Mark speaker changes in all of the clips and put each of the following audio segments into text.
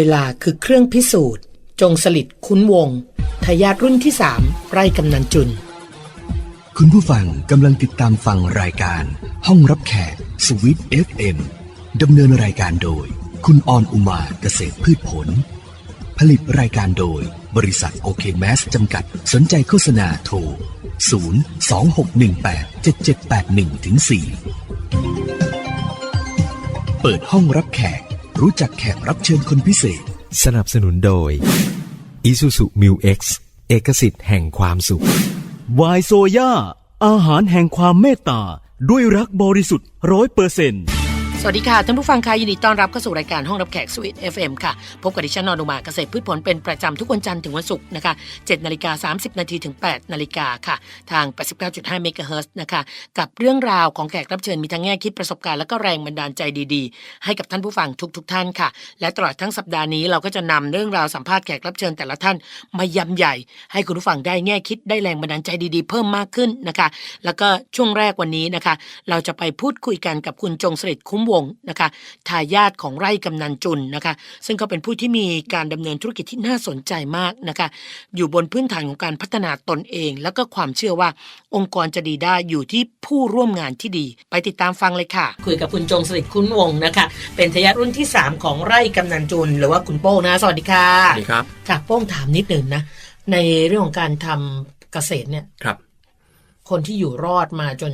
Speaker 1: วลาคือเครื่องพิสูจน์ จงสลิดคุ้นวงทายาทรุ่นที่สามไร่กำนันจุน
Speaker 2: คุณผู้ฟังกำลังติดตามฟังรายการ ห้องรับแขกสวิต FM ดำเนินรายการโดย คุณออนอุมาเกษตรพืชผล ผลิตรายการโดย บริษัทโอเคแมสจำกัดสนใจโฆษณาโทร 0 2 6 1 8 7 7 8 1ถึง4เปิดห้องรับแขก รู้จักแขกรับเชิญคนพิเศษ
Speaker 3: สนับสนุนโดย Isuzu Mu X เอกสิทธิ์แห่งความสุข
Speaker 4: วายโซย่าอาหารแห่งความเมตตา ด้วยรักบริสุทธิ์ร้อยเปอร์เซ็นต์
Speaker 1: สวัสดีค่ะ ท่านผู้ฟังค่ะยินดีต้อนรับเข้าสู่รายการห้องรับแขกสวิต FM ค่ะ พบกับดิฉันนอนุมาเกษตรพืชผลเป็นประจำทุกวันจันทร์ถึงวันศุกร์นะคะ7นาฬิกา30 นาทีถึง 8 นาฬิกาค่ะ ทาง 89.5 เมกะเฮิรตซ์นะคะ กับเรื่องราวของแขกรับเชิญมีทั้งแง่คิดประสบการณ์และก็แรงบันดาลใจดีๆ ให้กับท่านผู้ฟังทุกๆท่านค่ะ และตลอดทั้งสัปดาห์นี้เราก็จะนำเรื่องราวสัมภาษณ์แขกรับเชิญแต่ละท่านมายำใหญ่ ให้คุณผู้ฟังได้แง่คิดได้แรงบันดาลใจดีๆ เพิ่มมากขึ้นนะคะ แล้วก็ช่วงแรกวันนี้นะคะ เราจะไปพูดคุยกันกับคุณจงสฤษคุ้มวงศ์นะคะทายาทของไร่กำนันจุนนะคะ ซึ่งเขาเป็นผู้ที่มีการดำเนินธุรกิจที่น่าสนใจมากนะคะ อยู่บนพื้นฐานของการพัฒนาตนเอง แล้วก็ความเชื่อว่าองค์กรจะดีได้อยู่ที่ผู้ร่วมงานที่ดี ไปติดตามฟังเลยค่ะ คุยกับคุณจงสฤษดิ์คุ้มวงศ์นะคะ เป็นทายาทรุ่นที่ 3 ของไร่กำนันจุน หรือว่าคุณโป้งนะสวัสดีค่ะ
Speaker 5: สวัสดีครับ
Speaker 1: ค่ะโป้งถามนิดหนึ่งนะในเรื่องของการทำเกษตรเนี่ย
Speaker 5: ครับ
Speaker 1: คนที่อยู่รอดมาจน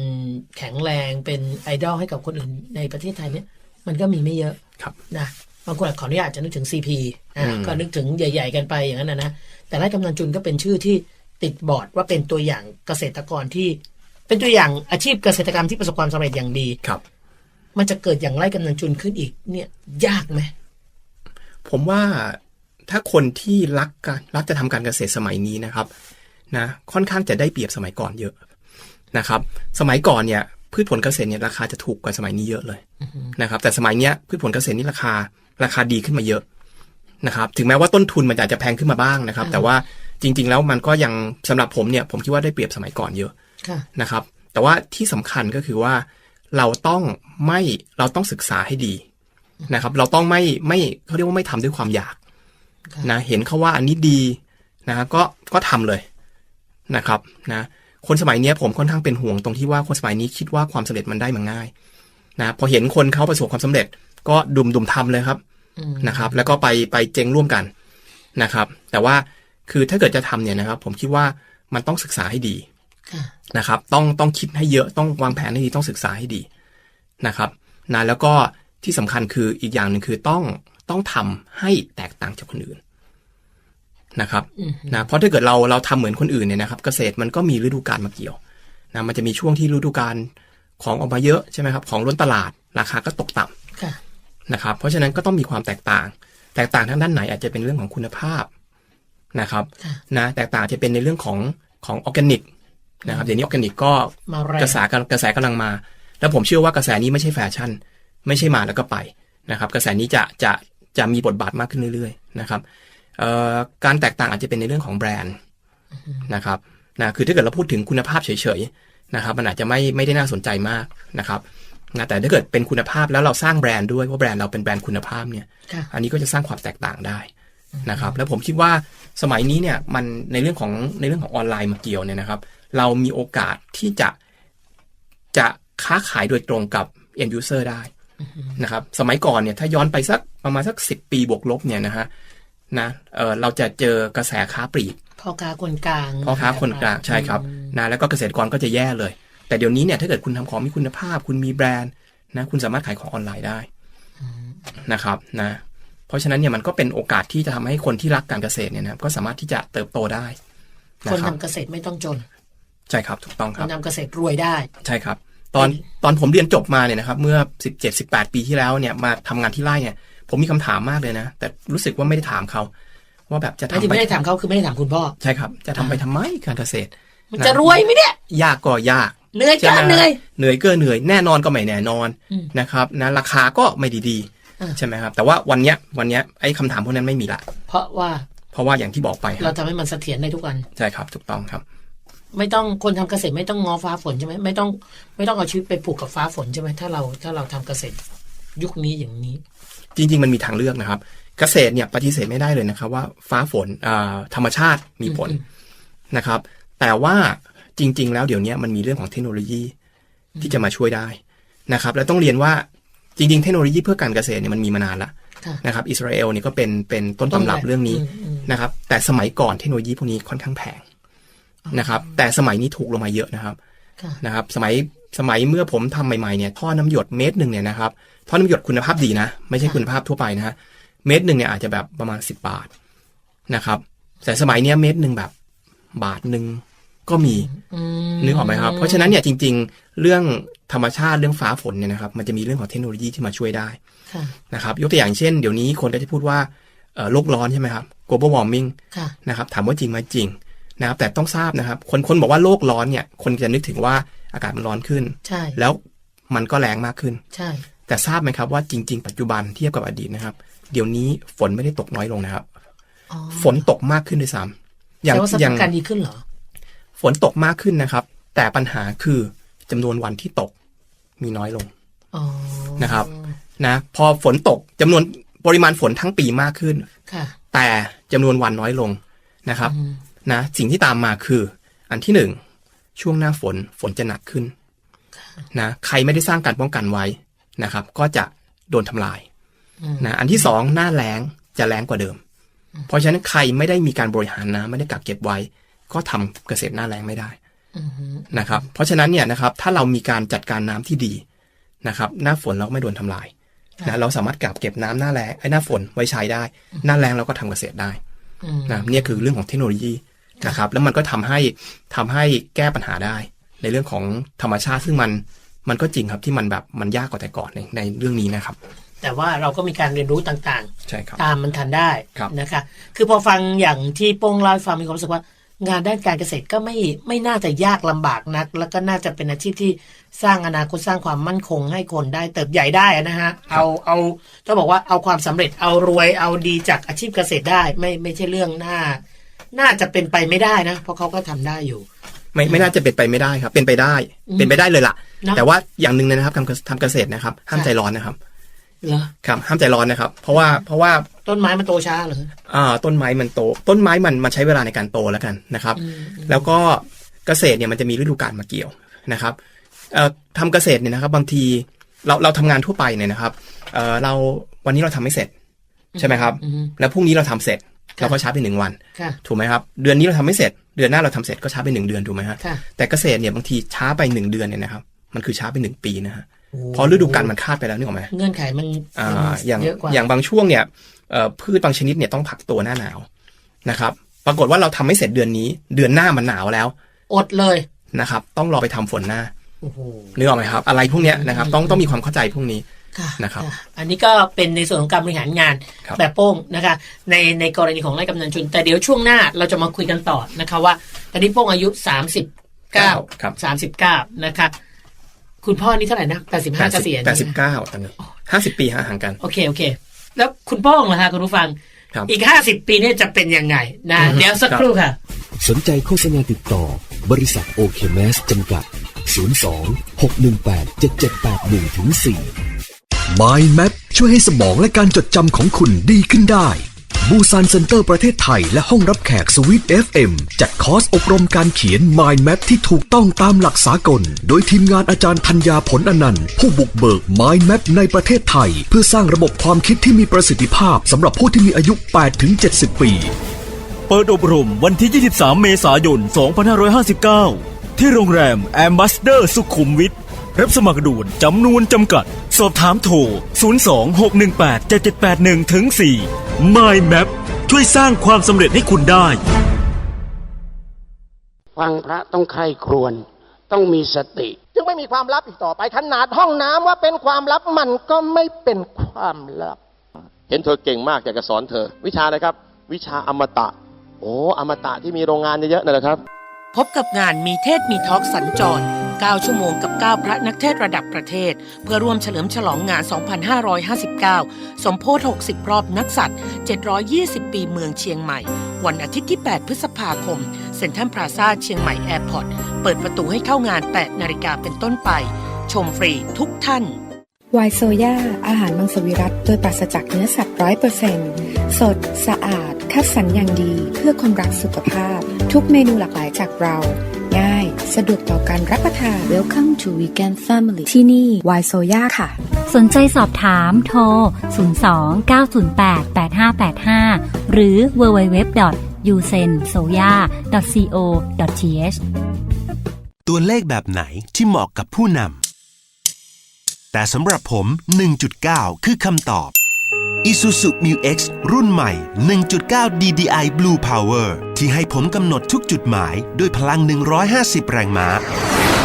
Speaker 1: แข็งแรงเป็นไอดอลให้กับคนอื่นในประเทศไทยเนี่ย มันก็มีไม่เยอะ
Speaker 5: ครับ
Speaker 1: นะบางคนอาจขออนุญาตจะนึกถึง CP อ่า
Speaker 5: อืม
Speaker 1: ก็นึกถึงใหญ่ ๆ กันไปอย่างนั้นนะนะแต่ไร่กำนันจุนก็เป็นชื่อที่ติดบอร์ดว่าเป็นตัวอย่างเกษตรกรที่ เป็นตัวอย่างอาชีพเกษตรกรรมที่ประสบความสำเร็จอย่างดี
Speaker 5: ครับ
Speaker 1: มันจะเกิดอย่างไร่กำนันจุนขึ้นอีก เนี่ย ยากไหม
Speaker 5: ผมว่าถ้าคนที่รักการรักจะทำการเกษตรสมัยนี้นะครับ นะ ค่อนข้างจะได้เปรียบสมัยก่อนเยอะ นะครับ สมัยก่อนเนี่ยพืชผลเกษตรเนี่ยราคาจะถูกกว่าสมัยนี้เยอะเลยนะครับ แต่สมัยเนี้ยพืชผลเกษตรนี่ราคาราคาดีขึ้นมาเยอะนะครับ ถึงแม้ว่าต้นทุนมันอาจจะแพงขึ้นมาบ้างนะครับ แต่ว่าจริง ๆ แล้วมันก็ยังสำหรับผมเนี่ยผมคิดว่าได้เปรียบสมัยก่อนเยอะ
Speaker 1: ค่ะ
Speaker 5: นะครับ แต่ว่าที่สำคัญก็คือว่าเราต้องไม่เราต้องศึกษาให้ดีนะครับ เราต้องไม่ไม่เขาเรียกว่าไม่ทำด้วยความอยาก
Speaker 1: ค่ะ
Speaker 5: นะเห็นเขาว่าอันนี้ดีนะก็ก็ทำเลยนะครับนะ คนสมัยเนี้ยผมค่อนข้างเป็นห่วงตรงที่ว่าคนสมัยนี้คิดว่าความสำเร็จมันได้มาง่ายนะพอเห็นคนเขาประสบความสำเร็จ ก็ดุมดุมทำเลยครับ
Speaker 1: อืม
Speaker 5: นะครับ แล้วก็ไปไปเจงร่วมกันนะครับ แต่ว่าคือถ้าเกิดจะทำเนี่ยนะครับ ผมคิดว่ามันต้องศึกษาให้ดี
Speaker 1: ค่ะ
Speaker 5: นะครับ ต้องต้องคิดให้เยอะต้องวางแผนให้ดีต้องศึกษาให้ดีนะครับนะแล้วก็ที่สำคัญคืออีกอย่างหนึ่งคือต้องต้องทำให้แตกต่างจากคนอื่น นะครับ
Speaker 1: อืม
Speaker 5: นะเพราะถ้าเกิดเราเราทำเหมือนคนอื่นเนี่ยนะครับ เกษตรมันก็มีฤดูกาลมาเกี่ยวนะมันจะมีช่วงที่ฤดูกาลของออกมาเยอะใช่ไหมครับของล้นตลาดราคาก็ตกต่ำ
Speaker 1: ค่ะ
Speaker 5: นะครับ เพราะฉะนั้นก็ต้องมีความแตกต่าง แตกต่างทางด้านไหนอาจจะเป็นเรื่องของคุณภาพนะครับ
Speaker 1: ค่ะ
Speaker 5: นะแตกต่างอาจจะเป็นในเรื่องของของออร์แกนิกนะครับเดี๋ยวนี้ออร์แกนิกก็
Speaker 1: มาแรง
Speaker 5: กระแสกำกระแสกำลังมา แล้วผมเชื่อว่ากระแสนี้ไม่ใช่แฟชั่น ไม่ใช่มาแล้วก็ไปนะครับ กระแสนี้จะจะจะมีบทบาทมากขึ้นเรื่อยๆนะครับเอ่อ การแตกต่างอาจจะเป็นในเรื่องของแบรนด์นะครับนะคือถ้าเกิดเราพูดถึงคุณภาพเฉยๆนะครับมันอาจจะไม่ไม่ได้น่าสนใจมากนะครับนะแต่ถ้าเกิดเป็นคุณภาพแล้วเราสร้างแบรนด์ด้วยว่าแบรนด์เราเป็นแบรนด์คุณภาพเนี่ย
Speaker 1: ค่ะ
Speaker 5: อันนี้ก็จะสร้างความแตกต่างได้นะครับ แล้วผมคิดว่าสมัยนี้เนี่ยมันในเรื่องของในเรื่องของออนไลน์มาเกี่ยวเนี่ยนะครับ เรามีโอกาสที่จะจะค้าขายโดยตรงกับ end user ได้นะครับ สมัยก่อนเนี่ยถ้าย้อนไปสักประมาณสักสิบปีบวกลบเนี่ยนะฮะ นะเออเราจะเจอกระแสค้าปลีก
Speaker 1: พ่อค้าคนกลาง
Speaker 5: พ่อค้าคนกลางใช่ครับนะแล้วก็เกษตรกรก็จะแย่เลย แต่เดี๋ยวนี้เนี่ยถ้าเกิดคุณทำของมีคุณภาพ คุณมีแบรนด์นะคุณสามารถขายของออนไลน์ได้นะครับนะเพราะฉะนั้นเนี่ยมันก็เป็นโอกาสที่จะทำให้คนที่รักการเกษตรเนี่ยนะครับก็สามารถที่จะเติบโตได้
Speaker 1: คน
Speaker 5: นะครับ
Speaker 1: ทำเกษตรไม่ต้องจน
Speaker 5: ใช่ครับถูกต้อง
Speaker 1: ค
Speaker 5: ครับ
Speaker 1: นทำเกษตรรวยได้
Speaker 5: ใช่ครับ ตอนตอนผมเรียนจบมาเนี่ยนะครับ เมื่อ 17 18 ปีที่แล้วเนี่ยมาทำงานที่ไร่เนี่ย ผมมีคำถามมากเลยนะ แต่รู้สึกว่าไม่ได้ถามเขา ว่าแบบจะ
Speaker 1: ไม่
Speaker 5: ทำ
Speaker 1: ที่
Speaker 5: ไป
Speaker 1: ไม่ได้ถามเขาคือไม่ได้ถามคุณพ่อ
Speaker 5: ใช่ครับ จะทำไปทำไมการเกษตร
Speaker 1: มันจะรวยไหมเนี่ย
Speaker 5: ยากก็ยาก
Speaker 1: เหนื่อย
Speaker 5: ใช่
Speaker 1: ก็
Speaker 5: ไหม
Speaker 1: เหนื่อย
Speaker 5: เหนื่อยก็เหนื่อยแน่นอนก็ไม่แน่นอน
Speaker 1: อืม
Speaker 5: นะครับนะราคาก็ไม่ดี
Speaker 1: อ่า
Speaker 5: ๆใช่ไหมครับ แต่ว่าวันเนี้ยวันเนี้ยไอ้คำถามพวกนั้นไม่มีละ
Speaker 1: เพราะว่า
Speaker 5: เพราะว่าอย่างที่บอกไปค
Speaker 1: เรา
Speaker 5: รับ
Speaker 1: ทำให้มันเสถียรได้ทุกวัน
Speaker 5: ใช่ครับถูกต้องครับ
Speaker 1: ไม่ต้องคนทำเกษตรไม่ต้องงอฟ้าฝนใช่ไหมไม่ต้อง ไม่ต้องเอาชีวิตไปผูกกับฟ้าฝนใช่ไหมถ้าเราถ้าเราทำเกษตรยุคนี้อย่างนี้
Speaker 5: จริง ๆ มันมีทางเลือกนะครับ เกษตรเนี่ยปฏิเสธไม่ได้เลยนะครับ ว่าฟ้าฝนอ่าธรรมชาติมีผล
Speaker 1: อืม
Speaker 5: นะครับ แต่ว่าจริง ๆ แล้วเดี๋ยวนี้มันมีเรื่องของเทคโนโลยีที่จะมาช่วยได้นะครับ แล้วต้องเรียนว่าจริง ๆ เทคโนโลยีเพื่อการเกษตรเนี่ยมันมีมานานละ
Speaker 1: ค่ะ
Speaker 5: นะครับ อิสราเอลเนี่ยก็เป็นเป็นต้นตำรับเรื่องนี้
Speaker 1: มอืม
Speaker 5: นะครับ แต่สมัยก่อนเทคโนโลยีพวกนี้ค่อนข้างแพงนะครับ แต่สมัยนี้ถูกลงมาเยอะนะครับ
Speaker 1: ค่ะ
Speaker 5: นะครับ สมัยสมัยเมื่อผมทำใหม่ๆเนี่ยท่อน้ำหยดเมตรหนึ่งเนี่ยนะครับ ท่อน้ำหยดคุณภาพดีนะ ไม่ใช่
Speaker 1: ค่ะ
Speaker 5: คุณภาพทั่วไปนะฮะเมตรหนึ่งเนี่ยอาจจะแบบประมาณสิบบาทนะครับ แต่สมัยเนี้ยเมตรหนึ่งแบบบาทหนึ่งก็มี
Speaker 1: อืม
Speaker 5: นึกออกไหมครับ เพราะฉะนั้นเนี่ยจริง ๆ เรื่องธรรมชาติเรื่องฟ้าฝนเนี่ยนะครับ มันจะมีเรื่องของเทคโนโลยีที่มาช่วยได้
Speaker 1: ค่ะ
Speaker 5: นะครับ ยกตัวอย่างเช่นเดี๋ยวนี้คนก็จะพูดว่าเอ่อโลกร้อนใช่ไหมครับ global warming
Speaker 1: ค่ะ
Speaker 5: นะครับถามว่าจริงไหมจริงนะครับแต่ต้องทราบนะครับ คนคนบอกว่าโลกร้อนเนี่ย คนจะนึกถึงว่าอากาศมันร้อนขึ้น
Speaker 1: ใช่
Speaker 5: แล้วมันก็แรงมากขึ้น
Speaker 1: ใช่
Speaker 5: แต่ทราบไหมครับว่าจริง ๆ ปัจจุบันเทียบกับอดีตนะครับ เดี๋ยวนี้ฝนไม่ได้ตกน้อยลงนะครับ
Speaker 1: อ๋อ
Speaker 5: ฝนตกมากขึ้นด้วยซ้ำอย่าง
Speaker 1: แสดว่าส
Speaker 5: อ
Speaker 1: ถา
Speaker 5: ย่านง
Speaker 1: การณ์ดีขึ้นเหรอ
Speaker 5: ฝนตกมากขึ้นนะครับ แต่ปัญหาคือจำนวนวันที่ตกมีน้อยลง
Speaker 1: อ๋อ
Speaker 5: นะครับ นะ พอฝนตกจำนวนปริมาณฝนทั้งปีมากขึ้น
Speaker 1: ค่ะ
Speaker 5: แต่จำนวนวันน้อยลงนะครับ
Speaker 1: อืม
Speaker 5: นะ สิ่งที่ตามมาคือ อันที่หนึ่งช่วงหน้าฝนฝนจะหนักขึ้นนะใครไม่ได้สร้างการป้องกันไว้ นะครับ ก็จะโดนทำลาย
Speaker 1: อืม
Speaker 5: นะอันที่สองหน้าแล้งจะแล้งกว่าเดิม เพราะฉะนั้นใครไม่ได้มีการบริหารน้ำไม่ได้กักเก็บไว้ ก็ทำเกษตรหน้าแล้งไม่ได้
Speaker 1: อืม
Speaker 5: นะครับ เพราะฉะนั้นเนี่ยนะครับ ถ้าเรามีการจัดการน้ำที่ดีนะครับ หน้าฝนเราก็ไม่โดนทำลายนะเราสามารถกักเก็บน้ำหน้าแล้งไอ้หน้าฝนไว้ใช้ได้ หน้าแล้งเราก็ทำเกษตรได้
Speaker 1: อืม
Speaker 5: นะเนี่ยคือเรื่องของเทคโนโลยีนะครับ แล้วมันก็ทำให้ทำให้แก้ปัญหาได้ ในเรื่องของธรรมชาติซึ่งมัน มันก็จริงครับที่มันแบบมันยากกว่าแต่ก่อนในในเรื่องนี้นะครับ
Speaker 1: แต่ว่าเราก็มีการเรียนรู้ต่าง
Speaker 5: ใช่ครับ
Speaker 1: ๆตามมันทันได้
Speaker 5: ครับ
Speaker 1: นะคะ คือพอฟังอย่างที่โป้งเล่าให้ฟังมีความรู้สึกว่างานด้านการเกษตรก็ไม่ไม่น่าจะยากลำบากนัก แล้วก็น่าจะเป็นอาชีพที่สร้างอนาคตสร้างความมั่นคงให้คนได้เติบใหญ่ได้นะฮะเอาเอาจะบอกว่าเอาความสำเร็จเอารวยเอาดีจากอาชีพเกษตรได้ ไม่ไม่ใช่เรื่องน่า น่าจะเป็นไปไม่ได้นะ เพราะเขาก็ทำได้อยู่
Speaker 5: ไม่ไม่น่าจะเป็นไปไม่ได้ครับ เป็นไปได้
Speaker 1: อืม
Speaker 5: เป็นไปได้เลยล่ะ
Speaker 1: นะ
Speaker 5: แต่ว่าอย่างหนึ่งนะครับทำทำเกษตรนะครับ ห้าม
Speaker 1: ค่ะ
Speaker 5: ใจร้อนนะครับ
Speaker 1: เหรอ
Speaker 5: ครับห้ามใจร้อนนะครับ เพราะว่าเพราะว่า
Speaker 1: ต้นไม้มันโตช้าเหรอ
Speaker 5: อ่า ต้นไม้มันโต ต้นไม้มันมันใช้เวลาในการโตแล้วกันนะครับ
Speaker 1: อืม
Speaker 5: แล้วก็เกษตรเนี่ยมันจะมีฤดูกาลมาเกี่ยวนะครับเอ่อทำเกษตรเนี่ยนะครับ บางทีเราเราทำงานทั่วไปเนี่ยนะครับเอ่อเราวันนี้เราทำไม่เสร็จ ใช่ไหมครับ
Speaker 1: อืม
Speaker 5: แล้วพรุ่งนี้เราทำเสร็จ
Speaker 1: ค่ะ
Speaker 5: เราก็ช้าไปหนึ่งวัน
Speaker 1: ค่ะ
Speaker 5: ถูกไหมครับ เดือนนี้เราทำไม่เสร็จ เดือนหน้าเราทำเสร็จก็ช้าไปหนึ่งเดือนถูกไหมฮะ
Speaker 1: ค่ะ
Speaker 5: แต่เกษตรเนี่ยบางทีช้าไปหนึ่งเดือนเนี่ยนะครับมันคือช้าไปหนึ่งปีนะฮะ
Speaker 1: โอ้
Speaker 5: เพราะฤดูกาลมันคาดไปแล้วนึกออกไหม
Speaker 1: เงื่อนไขมัน
Speaker 5: อ่า
Speaker 1: มัน
Speaker 5: อย่าง
Speaker 1: เยอะกว่า
Speaker 5: อย่างบางช่วงเนี่ยเอ่อพืชบางชนิดเนี่ยต้องผักตัวหน้าหนาวนะครับ ปรากฏว่าเราทำไม่เสร็จเดือนนี้ เดือนหน้ามันหนาวแล้ว
Speaker 1: อดเลย
Speaker 5: นะครับ ต้องรอไปทำฝนหน้า
Speaker 1: โอ้โห
Speaker 5: นึกออกไหมครับ อะไรพวกเนี้ยนะครับ ต้องต้องมีความเข้าใจพวกนี้
Speaker 1: ค่ะ
Speaker 5: นะครับ
Speaker 1: ค่ะอันนี้ก็เป็นในส่วนของการบริหารงาน
Speaker 5: ครับ
Speaker 1: แบบโป้งนะคะในในกรณีของไร่กำนันชุน แต่เดี๋ยวช่วงหน้าเราจะมาคุยกันต่อนะคะว่าตอนนี้โป้งอายุสามสิบเก้า
Speaker 5: ครับ
Speaker 1: สามสิบเก้านะคะคุณพ่อนี่เท่าไหร่นะแปดสิบห้าเกษียณ
Speaker 5: แปดสิบเก้าตอนนี้ห้าสิบปีห่างกัน
Speaker 1: โอเคโอเค แล้วคุณโป้งล่ะคะคุณผู้ฟัง
Speaker 5: ครับ
Speaker 1: อีกห้าสิบปีเนี่ยจะเป็นยังไงนะเดี๋ยวสักครู่ค่ะ
Speaker 3: สนใจโฆษณาติดต่อ บริษัทโอเคแมสจำกัด 02 618 7781ถึง4
Speaker 2: Mind Map ช่วยให้สมองและการจดจำของคุณดีขึ้นได้บูซานเซ็นเตอร์ประเทศไทยและห้องรับแขกสวิต FM จัดคอร์สอบรมการเขียน Mind Map ที่ถูกต้องตามหลักสากล โดยทีมงานอาจารย์ธัญญาผลอนันต์ ผู้บุกเบิก Mind Map ในประเทศไทย เพื่อสร้างระบบความคิดที่มีประสิทธิภาพสำหรับผู้ที่มีอายุ 8-70 ปี
Speaker 4: เปิดอบรมวันที่ 23 เมษายน 2559 ที่โรงแรมแอมบ s สเดอร์สุขุมวิท รับสมัครด่วนจำนวนจำกัด สอบถามโทร 026187781ถึง4 My Map ช่วยสร้างความสำเร็จให้คุณได้
Speaker 6: ฟังพระต้องใคร่ครวญต้องมีสติ จึงไม่มีความลับอีกต่อไปขนาดห้องน้ำว่าเป็นความลับมันก็ไม่เป็นความลับ
Speaker 7: เห็นเธอเก่งมากอยากจะสอนเธอ วิชาอะไรครับ วิชาอมตะ โอ้อมตะที่มีโรงงานเยอะๆนั่นแหละครับ
Speaker 1: พบกับงานมีเทศมีทอล์กสัญจร 9 ชั่วโมงกับ 9 พระนักเทศระดับประเทศ เพื่อร่วมเฉลิมฉลองงาน 2559 สมโพธ60 รอบนักสัตว์ 720 ปีเมืองเชียงใหม่ วันอาทิตย์ที่ 8 พฤษภาคม เซ็นทรัลพลาซาเชียงใหม่แอร์พอร์ต เปิดประตูให้เข้างาน 8 นาฬิกาเป็นต้นไป ชมฟรีทุกท่าน
Speaker 8: ไวโซยาอาหารมังสวิรัตโดยปราศจากเนื้อสัตว์ร้อยเปอร์เซ็นต์สด สะอาด คัดสรรอย่างดี เพื่อคนรักสุขภาพ ทุกเมนูหลากหลายจากเรา สะดวกต่อการรับประทาน Welcome to Vegan Family ที่นี่ไวน์โซยาค่ะ
Speaker 9: สนใจสอบถามโทร 02-908-8585 หรือ www.usensoya.co.th
Speaker 10: ตัวเลขแบบไหนที่เหมาะกับผู้นำแต่สำหรับผม 1.9 คือคำตอบ Isuzu Mu X รุ่นใหม่ 1.9 DDI Blue Power ที่ให้ผมกำหนดทุกจุดหมายด้วยพลัง 150 แรงม้า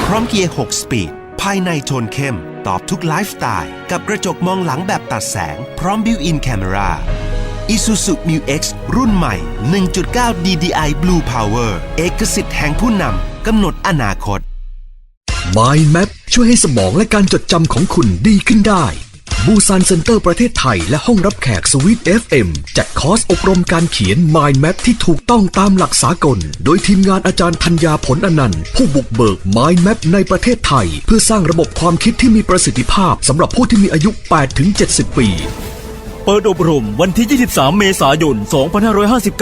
Speaker 10: พร้อมเกียร์ 6 สปีด ภายในโทนเข้ม ตอบทุกไลฟ์สไตล์ กับกระจกมองหลังแบบตัดแสง พร้อมบิวอิน Camera Isuzu Mu X รุ่นใหม่ 1.9 DDI Blue Power เอกสิทธิ์แห่งผู้นำกำหนดอนาคต
Speaker 2: Mind Map ช่วยให้สมองและการจดจำของคุณดีขึ้นได้ บูซานเซ็นเตอร์ประเทศไทยและห้องรับแขกสวิต FM จัดคอร์สอบรมการเขียน Mind Map ที่ถูกต้องตามหลักสากล โดยทีมงานอาจารย์ธัญญาผลอนันต์ ผู้บุกเบิก Mind Map ในประเทศไทย เพื่อสร้างระบบความคิดที่มีประสิทธิภาพสำหรับผู้ที่มีอายุ 8-70 ปี
Speaker 4: เปิดอบรมวันที่ 23 เมษายน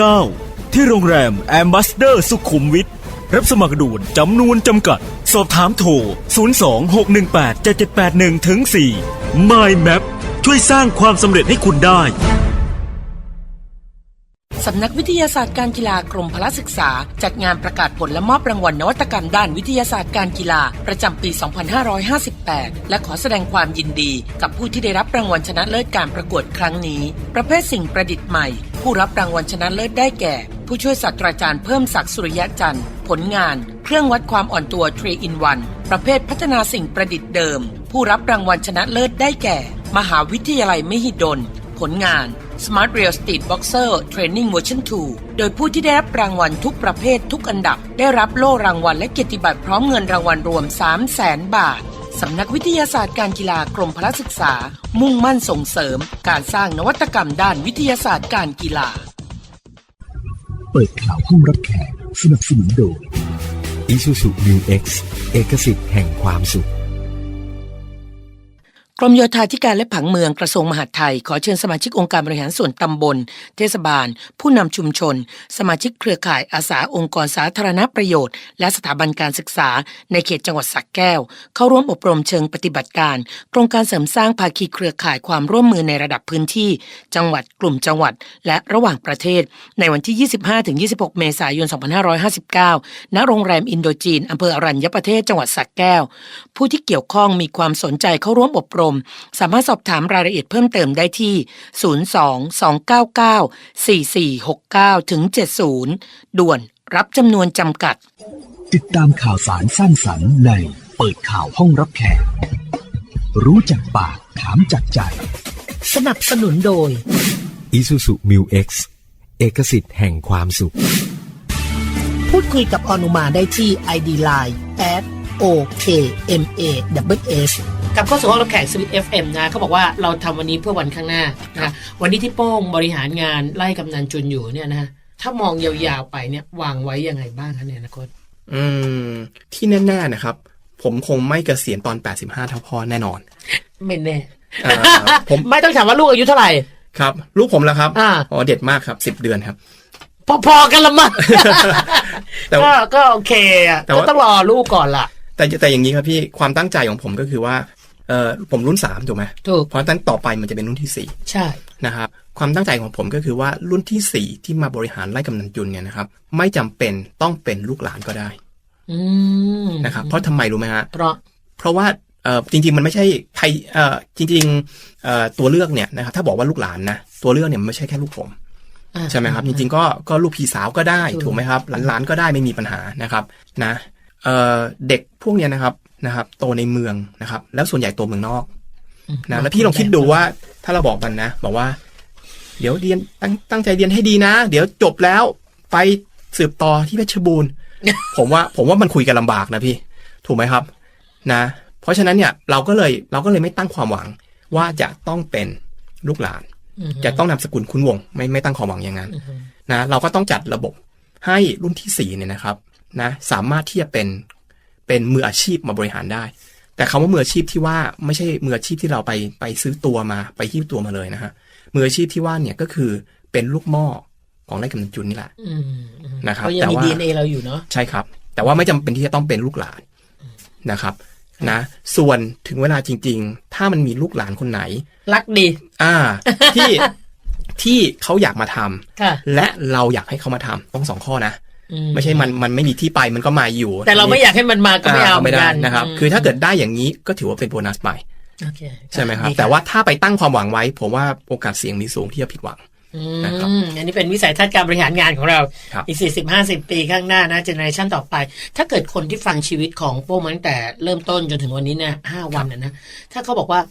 Speaker 4: 2559 ที่โรงแรมแอมบ s สเดอร์สุขุมวิทรับสมัครด่วนจำนวนจำกัด สอบถามโทร 026187781ถึง4 My Map ช่วยสร้างความสำเร็จให้คุณได้
Speaker 1: สำนักวิทยาศาสตร์การกีฬากรมพละศึกษา จัดงานประกาศผลและมอบรางวัลนวัตกรรมด้านวิทยาศาสตร์การกีฬา ประจำปี 2558 และขอแสดงความยินดี กับผู้ที่ได้รับรางวัลชนะเลิศการประกวดครั้งนี้ ประเภทสิ่งประดิษฐ์ใหม่ ผู้รับรางวัลชนะเลิศได้แก่ ผู้ช่วยศาสตราจารย์เพิ่มศักดิ์สุริยะจันทร์ ผลงาน เครื่องวัดความอ่อนตัว 3 in 1 ประเภทพัฒนาสิ่งประดิษฐ์เดิม ผู้รับรางวัลชนะเลิศได้แก่ มหาวิทยาลัยมหิดล ผลงาน Smart Real Street Boxer Training Version 2 โดยผู้ที่ได้รับรางวัลทุกประเภททุกอันดับ ได้รับโล่รางวัลและเกียรติบัตรพร้อมเงินรางวัลรวม 3 0 0แสนบาทสำนักวิทยาศาสตร์การกีฬากรมพละศึกษา มุ่งมั่นส่งเสริม การสร้างนวัตกรรมด้านวิทยาศาสตร์การกีฬา
Speaker 2: เปิดข่าวห้องรับแขกสนับสนุนโดย
Speaker 3: Isuzu Mu X เอกสิทธิ์แห่งความสุข
Speaker 1: กรมโยธาธิการและผังเมืองกระทรวงมหาดไทย ขอเชิญสมาชิกองค์การบริหารส่วนตำบล เทศบาล ผู้นำชุมชน สมาชิกเครือข่ายอาสาองค์กรสาธารณประโยชน์ และสถาบันการศึกษา ในเขตจังหวัดสักแก้ว เข้าร่วมอบรมเชิงปฏิบัติการ โครงการเสริมสร้างภาคีเครือข่ายความร่วมมือในระดับพื้นที่ จังหวัดกลุ่มจังหวัด และระหว่างประเทศ ในวันที่ 25-26 เมษายน 2559 ณ โรงแรมอินโดจีนอำเภออรัญญประเทศจังหวัดสักแก้ว ผู้ที่เกี่ยวข้องมีความสนใจเข้าร่วมอบรมสามารถสอบถามรายละเอียดเพิ่มเติมได้ที่ 02-299-4469 ถึง 70 ด่วนรับจำนวนจำกัด
Speaker 2: ติดตามข่าวสารสร้างสรรค์ในเปิดข่าวห้องรับแขกรู้จักปากถามจากใจ
Speaker 1: สนับสนุนโดย
Speaker 3: Isuzu Mu X เอกสิทธิ์แห่งความสุข
Speaker 1: พูดคุยกับออนุมาได้ที่ ID Line at okmaws กลับเข้าสู่ห้องรับแขกสวิต FM นะเขาบอกว่าเราทำวันนี้เพื่อวันข้างหน้านะวันนี้ที่โป้งบริหารงานไล่กำนันจุนอยู่เนี่ยนะถ้ามองยาวๆไปเนี่ยวางไว้ยังไงบ้างคะในอนาคต
Speaker 5: อืมที่แน่ๆนะครับ ผมคงไม่เกษียณตอน 85 เท่าพ่อแน่นอน
Speaker 1: ไม่แน่
Speaker 5: อ่าผม
Speaker 1: ไม่ต้องถามว่าลูกอายุเท่าไหร่
Speaker 5: ครับ ลูกผมแล้วครับ
Speaker 1: อ่า
Speaker 5: อ๋อเด็ดมากครับสิบเดือนครับ
Speaker 1: พอๆกันละมั้ง
Speaker 5: แต่
Speaker 1: ก็
Speaker 5: ว่า
Speaker 1: ก็โอเคอะ
Speaker 5: แต่
Speaker 1: ก็
Speaker 5: ว่า
Speaker 1: ต้องรอลูกก่อนล่ะ
Speaker 5: แต่แต่อย่างนี้ครับพี่ความตั้งใจของผมก็คือว่า เออผมรุ่นสามถูกไหม
Speaker 1: ถูก
Speaker 5: เพราะฉะนั้นต่อไปมันจะเป็นรุ่นที่สี่
Speaker 1: ใช่
Speaker 5: นะครับความตั้งใจของผมก็คือว่ารุ่นที่สี่ที่มาบริหารไร่กำนันจุนเนี่ยนะครับ ไม่จำเป็นต้องเป็นลูกหลานก็ได้
Speaker 1: อืม
Speaker 5: นะครับเพราะทำไมรู้ไหมฮะ
Speaker 1: เพราะ
Speaker 5: เพราะว่าเออจริง ๆ มันไม่ใช่ใครเออจริงๆเออตัวเลือกเนี่ยนะครับถ้าบอกว่าลูกหลานนะตัวเลือกเนี่ยมันไม่ใช่แค่ลูกผม
Speaker 1: อ่า
Speaker 5: ใช่ไหมครับ จริงๆก็ก็ลูกพี่สาวก็ได้
Speaker 1: ถูก
Speaker 5: ถูกไหมครับหลานๆก็ได้ไม่มีปัญหานะครับนะเอ่อเด็กพวกเนี้ยนะครับ นะครับ โตในเมืองนะครับ แล้วส่วนใหญ่โตเมืองนอกนะแล้วพี่ลองคิดดูว่า ถ้าเราบอกมันนะ บอกว่า เดี๋ยวเรียนตั้งตั้งใจเรียนให้ดีนะ เดี๋ยวจบแล้วไปสืบต่อที่เพชรบูรณ์ผมว่าผมว่ามันคุยกันลำบากนะพี่ ถูกไหมครับ นะ เพราะฉะนั้นเนี่ยเราก็เลยเราก็เลยไม่ตั้งความหวัง ว่าจะต้องเป็นลูกหลาน จะต้องนามสกุลคุณวงศ์ไม่ไม่ตั้งความหวังอย่างนั้นนะ เราก็ต้องจัดระบบให้รุ่นที่สี่เนี่ยนะครับนะ สามารถที่จะเป็น เป็นมืออาชีพมาบริหารได้ แต่คำว่ามืออาชีพที่ว่าไม่ใช่มืออาชีพที่เราไปไปซื้อตัวมาไปหิ้วตัวมาเลยนะฮะมืออาชีพที่ว่าเนี่ยก็คือเป็นลูกหม้อของไร่กำนันจุนนี่แหละ
Speaker 1: อืมอืม
Speaker 5: นะครับ
Speaker 1: เขายัง
Speaker 5: แต่
Speaker 1: มี
Speaker 5: ว่า
Speaker 1: ดีเอ็นเอเราอยู่เนาะ
Speaker 5: ใช่ครับ แต่ว่าไม่จำเป็นที่จะต้องเป็นลูกหลานนะครับนะส่วนถึงเวลาจริง ๆ ถ้ามันมีลูกหลานคนไหน
Speaker 1: รักดี
Speaker 5: อ่า ที่ที่เขาอยากมาทำ
Speaker 1: ค่ะ
Speaker 5: และเราอยากให้เขามาทำต้องสองข้อนะ
Speaker 1: อื
Speaker 5: ไม่ใช่มันมันไม่มีที่ไปมันก็มาอยู่
Speaker 1: แต่เราไม่อยากให้มันมาก็ไม่เอา
Speaker 5: ไม่ได้
Speaker 1: เหมือนกัน
Speaker 5: นะครับ
Speaker 1: อืม
Speaker 5: คือถ้าเกิดได้อย่างนี้ก็ถือว่าเป็นโบนัสไป
Speaker 1: โอเค
Speaker 5: ใช่ไหมครับ
Speaker 1: ดี
Speaker 5: แต่ว่าถ้าไปตั้งความหวังไว้ ผมว่าโอกาสเสี่ยงมีสูงที่จะผิดหวัง
Speaker 1: อื
Speaker 5: นะครับ
Speaker 1: มอันนี้เป็นวิสัยทัศน์การบริหารงานของเรา
Speaker 5: ครับ
Speaker 1: อีกสี่สิบห้าสิบปีข้างหน้านะเจเนอเรชันต่อไป ถ้าเกิดคนที่ฟังชีวิตของโป้งมาตั้งแต่เริ่มต้นจนถึงวันนี้เนี่ยห้าวันนะนะถ้าเขาบอกว่า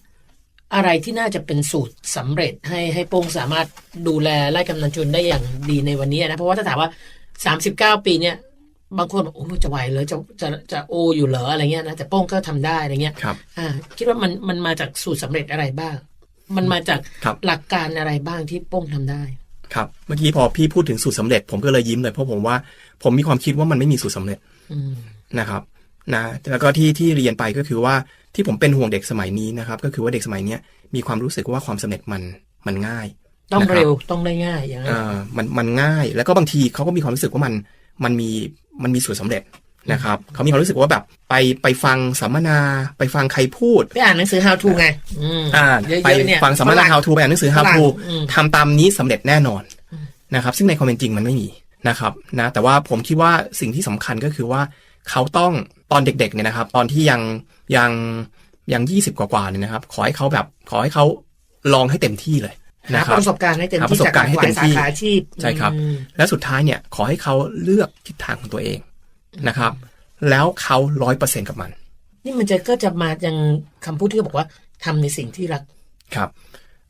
Speaker 1: อะไรที่น่าจะเป็นสูตรสำเร็จให้ให้โป้งสามารถดูแลไล่กำนันจุนได้อย่างดีในวันนี้นะ เพราะว่าถ้าถามว่า สามสิบเก้าปีเนี่ยบางคนบอกโอ้จะไหวเหรอจะจะจะโออยู่เหรออะไรเงี้ยนะแต่โป้งก็ทำได้อะไรเงี้ย
Speaker 5: ครับ
Speaker 1: อ่าคิดว่ามันมันมาจากสูตรสำเร็จอะไรบ้าง มันมาจาก
Speaker 5: ครับ
Speaker 1: หลักการอะไรบ้างที่โป้งทำได้
Speaker 5: ครับเมื่อกี้พอพี่พูดถึงสูตรสำเร็จ ผมก็เลยยิ้มเลยเพราะผมว่า ผมมีความคิดว่ามันไม่มีสูตรสำเร็จ
Speaker 1: อืม
Speaker 5: นะครับนะแล้วก็ที่ที่เรียนไปก็คือว่าที่ผมเป็นห่วงเด็กสมัยนี้นะครับ ก็คือว่าเด็กสมัยเนี้ยมีความรู้สึกว่าความสำเร็จมันมันง่าย
Speaker 1: ต้อง
Speaker 5: นะครับ
Speaker 1: เร็วต้องได้ง่ายอย่างนั้น
Speaker 5: อ่ามันมันง่ายแล้วก็บางทีเขาก็มีความรู้สึกว่ามันมันมีมันมีสูตรสำเร็จนะครับเขามีความรู้สึกว่าแบบไปไปฟังสัมมนาไปฟังใครพูด
Speaker 1: ไปอ่านหนังสือ how to ไงอืม
Speaker 5: อ่า
Speaker 1: เยอะๆ
Speaker 5: ไป
Speaker 1: เนี่ย
Speaker 5: ฟังสัมมนา how to ไปอ่านหนังสือ how
Speaker 1: ฝรั่
Speaker 5: to
Speaker 1: อืม
Speaker 5: ทำตามนี้สำเร็จแน่นอนนะครับ ซึ่งในความเป็นจริงมันไม่มีนะครับนะแต่ว่าผมคิดว่าสิ่งที่สำคัญก็คือว่าเขาต้องตอนเด็กๆเนี่ยนะครับ ตอนที่ยังยังยังยี่สิบกว่าๆเนี่ยนะครับ ขอให้เขาแบบขอให้เขาลองให้เต็มที่เลย
Speaker 1: หา
Speaker 5: นะครับ
Speaker 1: ประสบการณ์ให้เต็ม
Speaker 5: หาป
Speaker 1: ที่
Speaker 5: ระสบ
Speaker 1: จาก
Speaker 5: การณ์ให้
Speaker 1: หลา
Speaker 5: เต็
Speaker 1: ย
Speaker 5: ม
Speaker 1: สา
Speaker 5: ที่
Speaker 1: ขาอาชีพ
Speaker 5: ใช่ครับ
Speaker 1: อืม
Speaker 5: และสุดท้ายเนี่ยขอให้เขาเลือกทิศทางของตัวเองนะครับ แล้วเขาร้อยเปอร์เซ็นกับมัน
Speaker 1: นี่มันจะก็จะมาอย่างคำพูดที่เขาบอกว่าทำในสิ่งที่รัก
Speaker 5: ครับ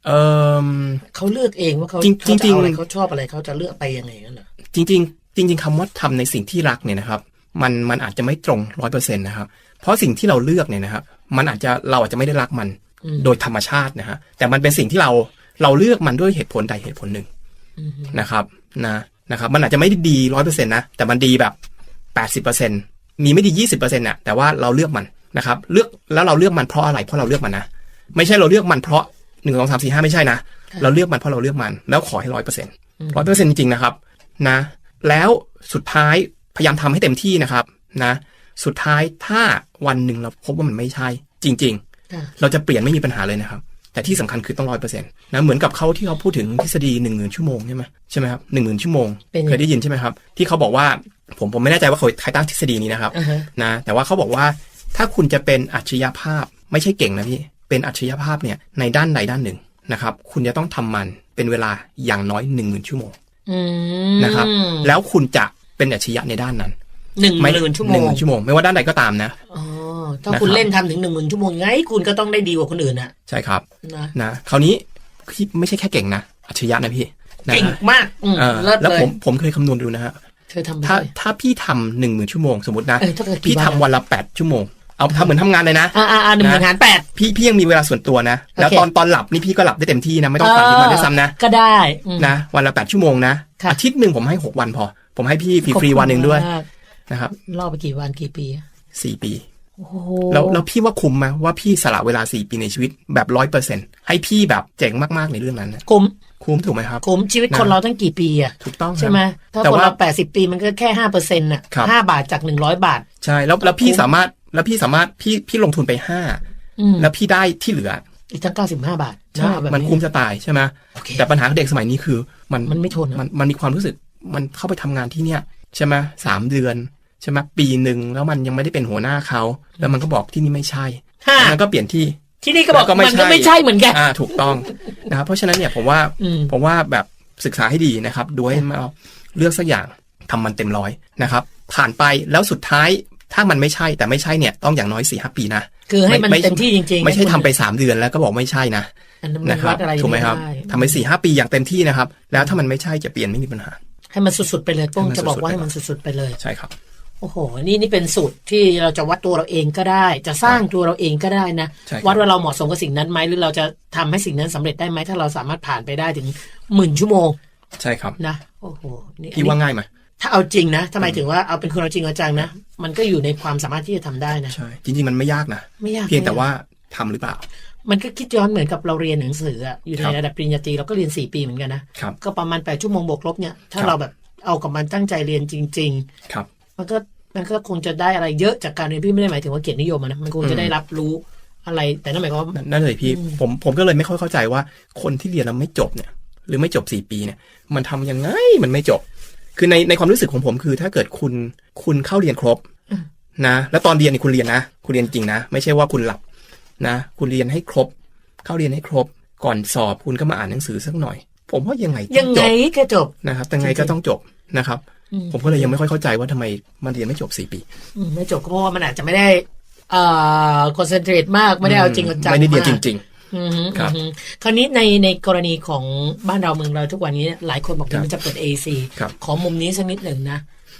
Speaker 5: เอ่อ
Speaker 1: เขาเลือกเองว่าเขา
Speaker 5: จริง
Speaker 1: เขาจะ
Speaker 5: จริงๆ
Speaker 1: เอาอะไรเขาชอบอะไรเขาจะเลือกไปยังไงนั่นเหรอ
Speaker 5: จริงๆจริง ๆคำว่าทำในสิ่งที่รักเนี่ยนะครับ มันมันอาจจะไม่ตรงร้อยเปอร์เซ็นต์นะครับ เพราะสิ่งที่เราเลือกเนี่ยนะครับ มันอาจจะเราอาจจะไม่ได้รักมัน
Speaker 1: อืม
Speaker 5: โดยธรรมชาตินะฮะแต่มันเป็นสิ่งที่เรา เราเลือกมันด้วยเหตุผลใดเหตุผลหนึ่ง
Speaker 1: อืม
Speaker 5: นะครับนะนะครับมันอาจจะไม่ได้ดีร้อยเปอร์เซ็นต์นะแต่มันดีแบบแปดสิบเปอร์เซ็นมีไม่ดียี่สิบเปอร์เซ็นต์น่ะแต่ว่าเราเลือกมันนะครับเลือกแล้วเราเลือกมันเพราะอะไรเพราะเราเลือกมันนะไม่ใช่เราเลือกมันเพราะหนึ่งสองสามสี่ห้าไม่ใช่นะเราเลือกมันเพราะเราเลือกมัน แล้วขอให้ร้อยเปอร์เซ็นต์ร้อยเปอร์เซ็นต์จริงๆนะครับนะ แล้วสุดท้ายพยายามทำให้เต็มที่นะครับนะสุดท้ายถ้าวันหนึ่งเราพบว่ามันไม่ใช่ จริง
Speaker 1: ค่ะ
Speaker 5: ๆเราจะเปลี่ยนไม่มีปัญหาเลยนะครับ แต่ที่สำคัญคือต้องร้อยเปอร์เซ็นต์นะเหมือนกับเขาที่เขาพูดถึงทฤษฎีหนึ่งหมื่นชั่วโมงใช่ไหมใช่ไหมครับหนึ่งหมื่นชั่วโมง
Speaker 1: เป็น
Speaker 5: เคยได้ยินใช่ไหมครับ ที่เขาบอกว่าผมผมไม่แน่ใจว่าเขาใครตั้งทฤษฎีนี้นะครับ
Speaker 1: อ่าฮะ
Speaker 5: นะแต่ว่าเขาบอกว่าถ้าคุณจะเป็นอัจฉริยภาพไม่ใช่เก่งนะพี่เป็นอัจฉริยภาพเนี่ยในด้านใดด้านหนึ่งนะครับคุณจะต้องทำมันเป็นเวลาอย่างน้อยหนึ่งหมื่นชั่วโมง
Speaker 1: อืม
Speaker 5: นะครับแล้วคุณจะเป็นอัจฉริยะในด้านนั้น
Speaker 1: หนึ่งห
Speaker 5: ไม่
Speaker 1: มื่นชั่วโม
Speaker 5: หนึ่ง
Speaker 1: ง
Speaker 5: หมื่นชั่วโมง ไม่ว่าด้านใดก็ตามนะ
Speaker 1: อ๋อถ้าคุณ
Speaker 5: นะครับ
Speaker 1: เล่นทำถึงหนึ่งหมื่นชั่วโมงไง คุณก็ต้องได้ดีกว่าคนอื่นน่ะ
Speaker 5: ใช่ครับ
Speaker 1: นะ
Speaker 5: นะคราวนี้พี่ไม่ใช่แค่เก่งนะอัจฉริยะนะพี่นะ
Speaker 1: เก่งมากอืม
Speaker 5: เออ
Speaker 1: เลิศ
Speaker 5: แล้ว
Speaker 1: เลย
Speaker 5: ผมผมเคยคำนวณดูนะฮะ
Speaker 1: เธอทำไป
Speaker 5: ถ้า
Speaker 1: ด้วย
Speaker 5: ถ้าพี่ทำหนึ่งหมื่นชั่วโมงสมมตินะ
Speaker 1: เออถ้าเกิดกี่
Speaker 5: พี่
Speaker 1: วัน
Speaker 5: ทำ
Speaker 1: อะ
Speaker 5: วันละแปดชั่วโมง เอาทำเหมือนทำงานเลยนะ
Speaker 1: อ่าอ่าอ่าหนึ่งหมื่นหารแปด
Speaker 5: พี่พี่ยังมีเวลาส่วนตัวนะ แล้ว
Speaker 1: โอเค
Speaker 5: ตอนตอนหลับนี่พี่ก็หลับได้เต็มที่นะ ไม่ต้องฝันถึงมันด้วยซ้ำนะ
Speaker 1: ก็ได้อืม
Speaker 5: นะวันละแปดชั่วโมงนะ
Speaker 1: ค่ะ
Speaker 5: อาทิตย์หนึ่งผมให้หกวันพอ ผมให้พี่ฟรี
Speaker 1: ขอบ
Speaker 5: ฟรี
Speaker 1: คุณ
Speaker 5: วันหนึ่งด้วย
Speaker 1: มาก
Speaker 5: นะครับ
Speaker 1: ล่อไปกี่วันกี่ปีอะ
Speaker 5: สี่ปี
Speaker 1: โอ้โห
Speaker 5: แล้วแล้วพี่ว่าคุ้มไหมว่าพี่สละเวลาสี่ปีในชีวิตแบบร้อยเปอร์เซ็นให้พี่แบบเจ๋งมากๆในเรื่องนั้นนะ
Speaker 1: คุ้ม
Speaker 5: คุ้มถูกไหมครับ
Speaker 1: คุ้มชีวิต
Speaker 5: นะ
Speaker 1: คนเราตั้งกี่ปีอะ
Speaker 5: ถูกต้องครับ
Speaker 1: ใช่ไหมถ้า
Speaker 5: แต่
Speaker 1: คน
Speaker 5: ว่า
Speaker 1: เราแปดสิบปีมันก็แค่ห้าเปอร์เซ็นต์น่ะ
Speaker 5: ครับ
Speaker 1: ห้าบาทจากหนึ่งร้อยบาท
Speaker 5: ใช่แล้วแล้วพี่
Speaker 1: คุ้ม
Speaker 5: สามารถแล้วพี่สามารถพี่พี่ลงทุนไปห้า
Speaker 1: อืม
Speaker 5: แล้วพี่ได้ที่เหลือ
Speaker 1: อีกตั้งเก้าสิบห้าบาท
Speaker 5: ใช่
Speaker 1: แบบ
Speaker 5: มันคุ้มจะตายใช่ไหม
Speaker 1: โอเค
Speaker 5: แต่ปัญหาของเด็กสมัยนี้คือมัน
Speaker 1: มันไม่ทนอะ
Speaker 5: มันมันมีความรู้สึกมันเข้าไปทำงานที่เนี่ยใช่ไหมสามเดือน ใช่ไหมปีหนึ่งแล้วมันยังไม่ได้เป็นหัวหน้าเขา แล้วมันก็บอกที่นี่ไม่ใช่
Speaker 1: ห้า
Speaker 5: มันก็เปลี่ยนที่
Speaker 1: ที่นี่ก็บอก
Speaker 5: แล้วก็ไม่
Speaker 1: มันก็
Speaker 5: ใช่
Speaker 1: ไม่ใช่เหมือนกัน
Speaker 5: อ่าถูกต้องนะครับเพราะฉะนั้นเนี่ยผมว่า
Speaker 1: อืม
Speaker 5: ผมว่าแบบศึกษาให้ดีนะครับดูให้มาเลือกสักอย่างทำมันเต็มร้อยนะครับ ผ่านไปแล้วสุดท้ายถ้ามันไม่ใช่แต่ไม่ใช่เนี่ยต้องอย่างน้อยสี่ห้าปีนะ
Speaker 1: คือให้มัน
Speaker 5: ไม่
Speaker 1: เต็มที่จริงๆ
Speaker 5: ไม่ใช่
Speaker 1: ให้
Speaker 5: ทำ
Speaker 1: คุณ
Speaker 5: ไปสามเดือนแล้วก็บอกไม่ใช่นะ
Speaker 1: อันนั้นมัน
Speaker 5: นะครั
Speaker 1: วั
Speaker 5: บ
Speaker 1: ดอะไร
Speaker 5: ถูกไหมครับ
Speaker 1: ด้
Speaker 5: ทำไปสี่ห้าปีอย่างเต็มที่นะครับ แล้วถ้ามันไม่ใช่จะเปลี่ยนไม่มีปัญหา
Speaker 1: ให้มันสุดๆไปเลยป้ง
Speaker 5: ให้มัน
Speaker 1: จะบอก
Speaker 5: สุดๆ
Speaker 1: ว่า
Speaker 5: ไป
Speaker 1: ให้มันสุดๆไปเลย
Speaker 5: ใช่ครับ
Speaker 1: โอ้โห นี่นี่เป็นสูตรที่เราจะวัดตัวเราเองก็ได้ จะสร้างตัวเราเองก็ได้นะ
Speaker 5: ใช่ครับ
Speaker 1: วัดว่าเราเหมาะสมกับสิ่งนั้นไหมหรือเราจะทำให้สิ่งนั้นสำเร็จได้ไหมถ้าเราสามารถผ่านไปได้ถึงหมื่นชั่วโมง
Speaker 5: ใช่ครับ
Speaker 1: นะ โอ้โห นี่
Speaker 5: พี่ว่าง่ายไหม
Speaker 1: ถ้าเอาจริงนะทำไมถึงว่าเอาเป็นคนเอาจริงเอาจังนะ มันก็อยู่ในความสามารถที่จะทำได้นะ
Speaker 5: ใช่ จริง ๆ มันไม่ยากนะ
Speaker 1: ไม่ยาก
Speaker 5: เพียงแต่
Speaker 1: ไม่ยาก
Speaker 5: ว่าทำหรือเปล่า
Speaker 1: มันก็คิดย้อนเหมือนกับเราเรียนหนังสืออะอยู่
Speaker 5: ค
Speaker 1: ใน
Speaker 5: รับ
Speaker 1: ระดับปริญญาตรีเราก็เรียนสี่ปีเหมือนกันนะ
Speaker 5: ครับ
Speaker 1: ก็ประมาณแปดชั่วโมงบวกลบเนี่ย ถ้า
Speaker 5: ครับ
Speaker 1: เราแบบเอากับมันตั้งใจเรียนจริง
Speaker 5: ครับ
Speaker 1: ๆ มันก็มันก็คงจะได้อะไรเยอะจากการเรียนพี่ไม่ได้หมายถึงว่าเกียรตินิยมอะนะมันคงจะได้รับรู้อะไร แต่นั่นหมายความว่า
Speaker 5: นั่นนั่นเลยพี่
Speaker 1: อืม
Speaker 5: ผมผมก็เลยไม่ค่อยเข้าใจว่าคนที่เรียนแล้วไม่จบเนี่ย หรือไม่จบสี่ปีเนี่ย มันทำยังไงมันไม่จบ คือในในความรู้สึกของผมคือ ถ้าเกิดคุณคุณเข้าเรียนครบนะ แล้วตอนเรียนนี่คุณเรียนนะ คุณเรียนจริงนะ ไม่ใช่ว่าคุณหลับนะ คุณเรียนให้ครบ เข้าเรียนให้ครบ ก่อนสอบคุณก็มาอ่านหนังสือสักหน่อย ผมว่ายังไงก็
Speaker 1: ยัง
Speaker 5: จ
Speaker 1: ไง
Speaker 5: บ
Speaker 1: ก็จบ
Speaker 5: นะครับยังไงก็ต้องจบนะครับ
Speaker 1: อืม
Speaker 5: ผมก็เลยยังไม่ค่อยเข้าใจว่าทำไมมันเรียนไม่จบสี่ปี
Speaker 1: อืมไม่จบก็เพราะว่ามันอาจจะไม่ได้เอ่อคอนเซนเทรตมากไม่ได้เอาจริงเอาจัง
Speaker 5: ไม่ได้เรียน
Speaker 1: มาก
Speaker 5: จริง
Speaker 1: อือฮึ
Speaker 5: ครับ
Speaker 1: อือฮึคราวนี้ในในกรณีของบ้านเราเมืองเราทุกวันนี้เนี่ยหลายคนบอก
Speaker 5: ครับ
Speaker 1: ว่ามันจะเปิด AC
Speaker 5: ครับ
Speaker 1: ขอมุมนี้สักนิดหนึ่งนะ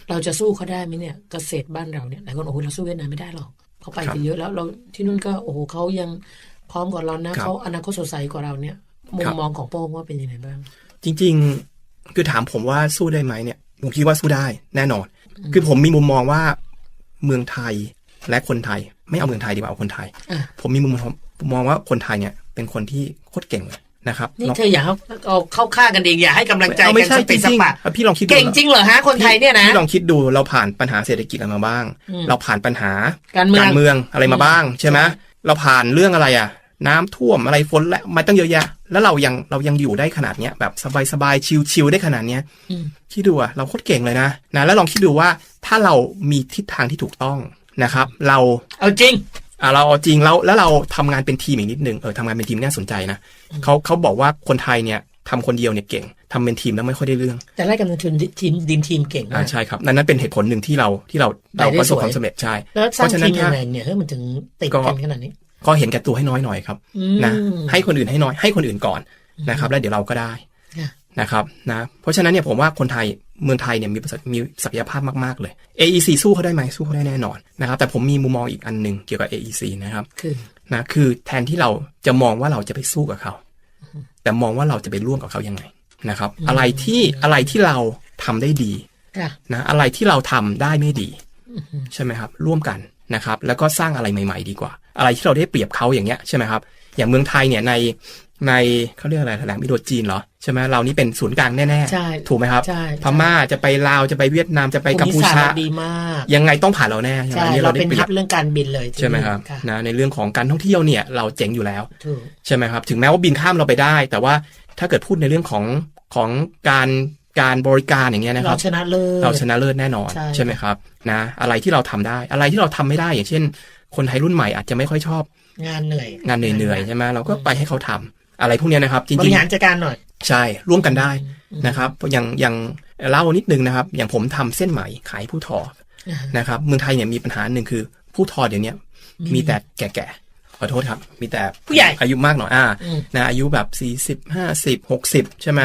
Speaker 1: เราจะสู้เขาได้ไหมเนี่ยเกษตรบ้านเราเนี่ยหลายคนโอ้โหเราสู้เวียดนามไม่ได้หรอกเขาไปกันเยอะแล้วเราที่นู่นก็โอ้โหเขายังพร้อมกว่าเรานะเขาอนาคตสดใสกว่าเราเนี่ยมุมมองของโป้งว่าเป็นยังไงบ้าง
Speaker 5: จริง ๆ คือถามผมว่าสู้ได้ไหมเนี่ย ผมคิดว่าสู้ได้แน่นอน คือผมมีมุมมองว่าเมืองไทยและคนไทย ไม่เอาเมืองไทยดีกว่าเอาคนไทย
Speaker 1: อะ
Speaker 5: ผมมีมุมมองว่าคนไทยเนี่ย เป็นคนที่โคตรเก่งเลยนะครับ
Speaker 1: นี่
Speaker 5: ลอง
Speaker 1: เธออย่าเอาเอาเข้าข้างกันเองอย่าให้กำลังใจ
Speaker 5: เอาไม่
Speaker 1: กัน
Speaker 5: ใช่
Speaker 1: สเป
Speaker 5: จ
Speaker 1: ซส
Speaker 5: ริง
Speaker 1: ปะ
Speaker 5: ๆอะพี่ลองคิดดู
Speaker 1: เก่งจริงเหรอฮะคนไทยเนี่ยนะ
Speaker 5: พี่ลองคิดดูเราผ่านปัญหาเศรษฐกิจอะไรมาบ้าง
Speaker 1: อืม
Speaker 5: เราผ่านปัญหา
Speaker 1: การเมือง
Speaker 5: เมืองอะไรมาบ้างใช่ไหม
Speaker 1: ใช่
Speaker 5: เราผ่านเรื่องอะไรอะ น้ำท่วมอะไรฝนและมาตั้งเยอะแยะ แล้วเรายังเรายังอยู่ได้ขนาดเนี้ยแบบสบายๆชิลๆได้ขนาดเนี้ย
Speaker 1: อืม
Speaker 5: คิดดูอะเราโคตรเก่งเลยนะนะ แล้วลองคิดดูว่าถ้าเรามีทิศทางที่ถูกต้องนะครับ เรา
Speaker 1: เอาจริง
Speaker 5: อะเราเอาจริงแล้วแล้วเราทำงานเป็นทีมอีกนิดนึงเออทำงานเป็นทีมน่าสนใจนะเขาเขาบอกว่าคนไทยเนี่ยทำคนเดียวเนี่ยเก่งทำเป็นทีมแล้วไม่ค่อยได้เรื่อง
Speaker 1: แต่ไล่กำลังทุนทีมดีมทีมเก่ง
Speaker 5: อ่ามา
Speaker 1: ก
Speaker 5: ใช่ครับนั่นนั่นเป็นเหตุผลหนึ่งที่เราที่เรา
Speaker 1: ไป
Speaker 5: เรา
Speaker 1: ได้
Speaker 5: ประสบ
Speaker 1: สวย
Speaker 5: ความสำเร็จใช่
Speaker 1: แล้วสร้าง
Speaker 5: เพราะฉะนั้
Speaker 1: ที
Speaker 5: น
Speaker 1: มยัง
Speaker 5: ถ้า
Speaker 1: ไงเนี่ยเฮ้ยมันถึงติด
Speaker 5: ก็
Speaker 1: กันขนาดนี้
Speaker 5: ก็เห็นแก่ตัวให้น้อยหน่อยครับ
Speaker 1: อืม
Speaker 5: นะให้คนอื่นให้น้อยให้คนอื่นก่อนนะครับ แล้วเดี๋ยวเราก็ได้
Speaker 1: ค่ะ
Speaker 5: นะครับนะเพราะฉะนั้นเนี่ยผมว่าคนไทยเมืองไทยเนี่ยมีประสมีศักยภาพมาก ๆ เลย AEC สู้เขาได้ไหมสู้เขาได้แน่นอนนะครับแต่ผมมีมุมมองอีกอันหนึ่งเกี่ยวกับ AEC นะครับ
Speaker 1: คือ
Speaker 5: นะคือแทนที่เราจะมองว่าเราจะไปสู้กับเขา แต่มองว่าเราจะไปร่วมกับเขายังไงนะครับ อะไรที่อะไรที่เราทำได้ดี
Speaker 1: ค่ะ
Speaker 5: นะอะไรที่เราทำได้ไม่ดีใช่ไหมครับ ร่วมกัน นะครับแล้วก็สร้างอะไรใหม่ ๆ ดีกว่า อะไรที่เราได้เปรียบเขาอย่างเงี้ยใช่ไหมครับอย่างเมืองไทยเนี่ยในในเขาเรียกอะไรแถลงมิโดจีนเหรอใช่ไหมเรานี่เป็นศูนย์กลางแน่
Speaker 1: ใช่
Speaker 5: ถูกไหมครับ
Speaker 1: ใช่
Speaker 5: พม่าจะไปลาวจะไปเวียดนามจะไปกัมพู
Speaker 1: ภูมิศาสต
Speaker 5: ชา
Speaker 1: ร์เราดีมาก
Speaker 5: ยังไงต้องผ่านเราแน่ใช่ไหม
Speaker 1: ใช่
Speaker 5: อันนี้
Speaker 1: เรา
Speaker 5: เราได้
Speaker 1: เป็น
Speaker 5: เปรี
Speaker 1: ทั
Speaker 5: ย
Speaker 1: บบเรื่องการบินเลยที่
Speaker 5: ใช่ไหมครับ
Speaker 1: ค่ะ
Speaker 5: นะในเรื่องของการท่องเที่ยวเนี่ยเราเจ๋งอยู่แล้ว
Speaker 1: ถูก
Speaker 5: ใช่ไหมครับถึงแม้ว่าบินข้ามเราไปได้ แต่ว่าถ้าเกิดพูดในเรื่องของของการ การบริการอย่างเงี้ยนะค
Speaker 1: เรา
Speaker 5: รับ
Speaker 1: ชนะเลิศ
Speaker 5: เราชนะเลิศแน่นอน
Speaker 1: ใช่
Speaker 5: ใช่ไหมครับนะอะไรที่เราทำได้อะไรที่เราทำไม่ได้ อย่างเช่น คนไทยรุ่นใหม่อาจจะไม่ค่อยชอบ
Speaker 1: งานเหนื่อย
Speaker 5: งานเหนื่อยๆใช่ไหมเราก็ไปให้เขาทำอะไรพวกเนี้ยนะครับจ
Speaker 1: บ
Speaker 5: ริง
Speaker 1: ริหารจัดการหน่อย
Speaker 5: ๆใช่ร่วมกันได้นะครับอย่างอย่างเล่านิดนึงนะครับ อย่างผมทำเส้นไหมขายผู้ทอ
Speaker 1: อ่า
Speaker 5: นะครับเมืองไทยเนี่ยมีปัญหาหนึ่งคือ ผู้ทอเดี๋ยวนี้มีแต่แก่ๆขอโทษครับ มีแต่
Speaker 1: ผู้ใหญ่
Speaker 5: อายุมากหน่อยอ่า
Speaker 1: อืม
Speaker 5: นะอายุแบบสี่สิบห้าสิบหกสิบใช่ไหม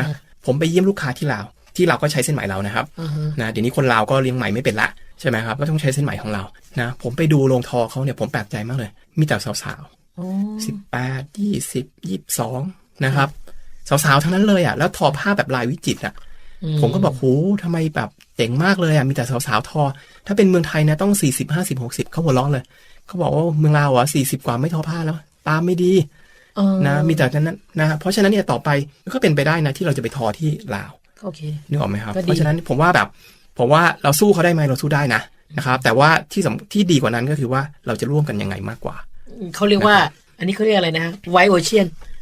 Speaker 5: ผมไปเยี่ยมลูกค้าที่ลาว ที่เราวก็ใช้เส้นไหมเรานะครับ
Speaker 1: อ่าฮะ
Speaker 5: นะเดี๋ยวนี้คนลาวก็เลี้ยงไหมไม่เป็นละใช่ไหมครับก็ต้องใช้เส้นไหมของเรานะผมไปดูโรงทอเขาเนี่ยผมแปลกใจมากเลย มีแต่สาว
Speaker 1: อ๋อ
Speaker 5: ๆสิบแปดยี่สิบยี่สิบสองนะครับ สาวๆทั้งนั้นเลยอะแล้วทอผ้าแบบลายวิจิตรอะ
Speaker 1: อื
Speaker 5: ผมก็บอกโหทำไมแบบเจ๋งมากเลยอะมีแต่สาวๆทอ ถ้าเป็นเมืองไทยนะต้องสี่สิบห้าสิบหกสิบเขาหัวเราะเลยเขาบอกว่าเมืองลาวอะสี่สิบกว่าไม่ทอผ้าแล้ว ตามไม่ดี
Speaker 1: เออ
Speaker 5: นะมีแต่นั้นนะเพราะฉะนั้นเนี่ยต่อไปก็เป็นไปได้นะที่เราจะไปทอที่ลาว
Speaker 1: โอเค
Speaker 5: นึกออกไหมครับ
Speaker 1: ก็ดี
Speaker 5: เพราะฉะนั้นผมว่าแบบผมว่าเราสู้เขาได้ไหมเราสู้ได้นะนะครับ แต่ว่าที่สำที่ดีกว่านั้นก็คือว่าเราจะร่วมกันยังไงมากกว่า
Speaker 1: เขาเรียกว่า อันนี้เขาเรียกอะไรนะไวโอเชียน
Speaker 5: อ่า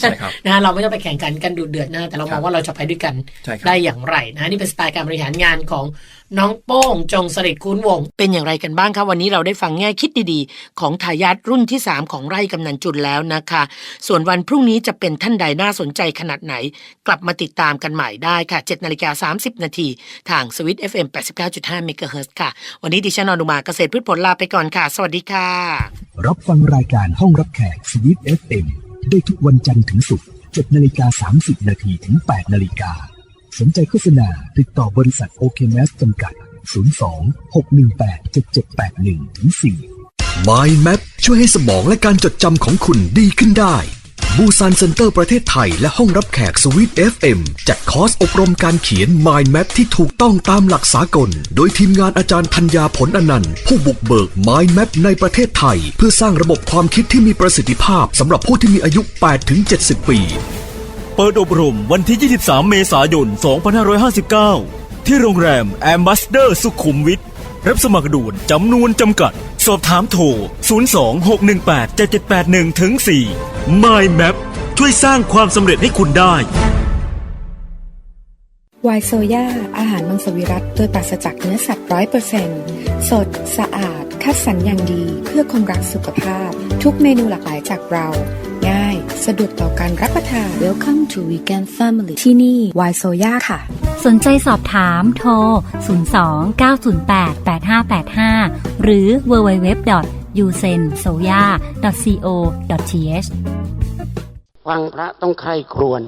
Speaker 5: ใช่ครับ
Speaker 1: นะเราไม่ต้องไปแข่งขันกันดูเดือดนะแต่เรามองว่าเราจะไปด้วยกัน
Speaker 5: ใช่ครับ
Speaker 1: ได้อย่างไรนะนี่เป็นสไตล์การบริหารงานของน้องโป้งจงสริดคุ้นวง เป็นอย่างไรกันบ้างคะวันนี้เราได้ฟังแง่คิดดีๆ ของทายาทรุ่นที่ 3 ของไร่กำนันจุนแล้วนะคะ ส่วนวันพรุ่งนี้จะเป็นท่านใดน่าสนใจขนาดไหน กลับมาติดตามกันใหม่ได้ค่ะ7นาฬิกา30 นาทีทางสวิต FM 89.5 MHz ค่ะ วันนี้ดิฉันอนุมาเกษตรพืชผลลาไปก่อนค่ะ สวัสดีค่ะ
Speaker 2: รับฟังรายการห้องรับแขกสวิต FM ได้ทุกวันจันทร์ถึงศุกร์7นาฬิกา30 นาทีถึง 8 นาฬิกา สนใจโฆษณาติดต่อบริษัทโอเคแมสจำกัด 02 618 7781ถึง4 Mind Map ช่วยให้สมองและการจดจำของคุณดีขึ้นได้ บูซานเซ็นเตอร์ประเทศไทยและห้องรับแขกสวิต FM จัดคอร์สอบรมการเขียน Mind Map ที่ถูกต้องตามหลักสากล โดยทีมงานอาจารย์ธัญญาผลอนันต์ ผู้บุกเบิก Mind Map ในประเทศไทย เพื่อสร้างระบบความคิดที่มีประสิทธิภาพสำหรับผู้ที่มีอายุ 8-70 ปี
Speaker 4: เปิดอบรมวันที่ 23 เมษายน 2559 ที่โรงแรมแอมบ s สเดอร์สุขุมวิทรับสมัครด่วนจำนวนจำกัด สอบถามโทร 026187781ถึง4 My Map ช่วยสร้างความสำเร็จให้คุณได้
Speaker 8: ไวายโซยาอาหารมังสวิรัตโดยปราศจากเนื้อสัตว์ร้อยเปอร์เซ็นต์สด สะอาด คัดสรรอย่างดี เพื่อคนรักสุขภาพ ทุกเมนูหลากหลายจากเรา สะดวกต่อการรับประทาน Welcome to Vegan Family ที่นี่ไวน์โซยาค่ะ
Speaker 9: สนใจสอบถามโทร 02-908-8585 หรือ www.usensoya.co.th
Speaker 6: ฟังพระต้องใคร่ครวญ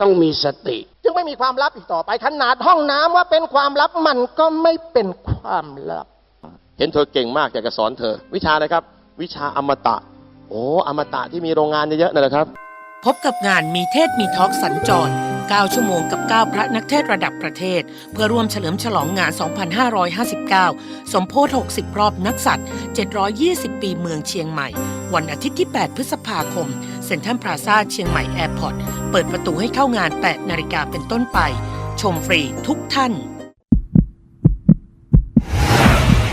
Speaker 6: ต้องมีสติ จึงไม่มีความลับอีกต่อไปขนาดห้องน้ำว่าเป็นความลับมันก็ไม่เป็นความลับ
Speaker 7: เห็นเธอเก่งมากอยากจะสอนเธอ วิชาอะไรครับ วิชาอมตะ โอ้อมตะที่มีโรงงานเยอะๆนั่นแหละครับ
Speaker 1: พบกับงานมีเทศมีทอล์กสัญจร 9 ชั่วโมงกับ 9 พระนักเทศระดับประเทศ เพื่อร่วมเฉลิมฉลองงาน 2559 สมโพธิ60 รอบนักสัตว์ 720 ปีเมืองเชียงใหม่ วันอาทิตย์ที่ 8 พฤษภาคม เซ็นทรัลพลาซ่าเชียงใหม่แอร์พอร์ต เปิดประตูให้เข้างาน 8 นาฬิกาเป็นต้นไป ชมฟรีทุกท่าน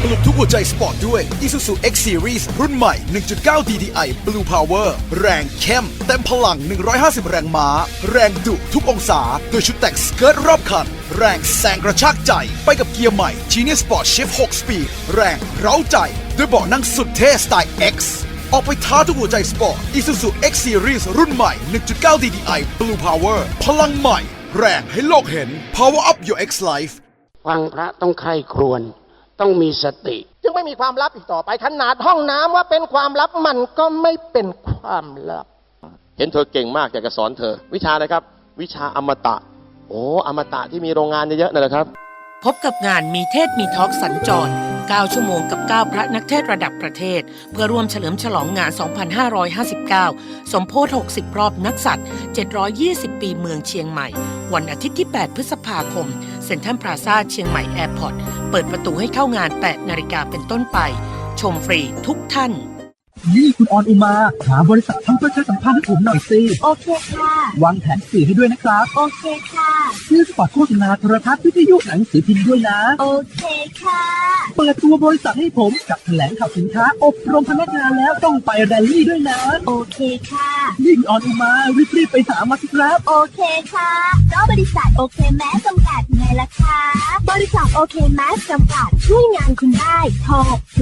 Speaker 11: ปลุกทุกหัวใจสปอร์ตด้วย Isuzu X Series รุ่นใหม่ 1.9 DDI Blue Power แรงเข้ม เต็มพลัง 150 แรงม้า แรงดุทุกองศา โดยชุดแต่งสเกิร์ตรอบคัน แรงแซงกระชากใจ ไปกับเกียร์ใหม่ Genius Sport Shift 6 Speed แรงเร้าใจ ด้วยเบาะนั่งสุดเท่สไตล์ X ออกไปท้าทุกหัวใจสปอร์ต Isuzu X Series รุ่นใหม่ 1.9 DDI Blue Power พลังใหม่ แรงให้โลกเห็น Power up your X life
Speaker 6: ฟังพระต้องใคร่ครวญ ต้องมีสติ จึงไม่มีความลับอีกต่อไป ขนาดห้องน้ำว่าเป็นความลับมันก็ไม่เป็นความลับ
Speaker 7: เห็นเธอเก่งมากอยากจะสอนเธอ วิชาอะไรครับ วิชาอมตะ โอ้อมตะที่มีโรงงานเยอะๆนั่นแหละครับ
Speaker 1: พบกับงานมีเทศมีทอล์กสัญจร 9 ชั่วโมงกับ 9 พระนักเทศระดับประเทศ เพื่อร่วมเฉลิมฉลองงาน 2559 สมโพธิ60 รอบนักสัตว์ 720 ปีเมืองเชียงใหม่ วันอาทิตย์ที่ 8 พฤษภาคม เซ็นทรัลพลาซาเชียงใหม่แอร์พอร์ต เปิดประตูให้เข้างาน 8 นาฬิกาเป็นต้นไป ชมฟรีทุกท่าน
Speaker 12: นี่คุณออนอุมา หาบริษัททำประชาสัมพันธ์ให้ผมหน่อยสิ
Speaker 13: โอเคค่ะ
Speaker 12: วางแผนสื่อให้ด้วยนะครับ
Speaker 13: โอเคค่ะ
Speaker 12: ซื้อสปอตโฆษณาโทรทัศน์วิทยุหนังสือพิมพ์ด้วยนะ
Speaker 13: โอเคค่ะ
Speaker 12: เปิดตัวบริษัทให้ผมกับแถลงข่าวสินค้า อบรมพนักงานแล้วต้องไปแรลลี่ด้วยนะ
Speaker 13: โอเคค่ะ
Speaker 12: นี่คุณออนอุมารีบๆไปหามาสิครับ
Speaker 13: โอเคค่ะก็บริษัทโอเคแมสจำกัดไงล่ะคะบริษัทโอเคแมสจำกัดช่วยงานคุณได้โทร02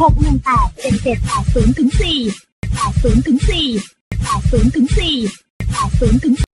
Speaker 13: 618 7780 ถึง4 80 ถึง4 80 ถึง4 80 ถึง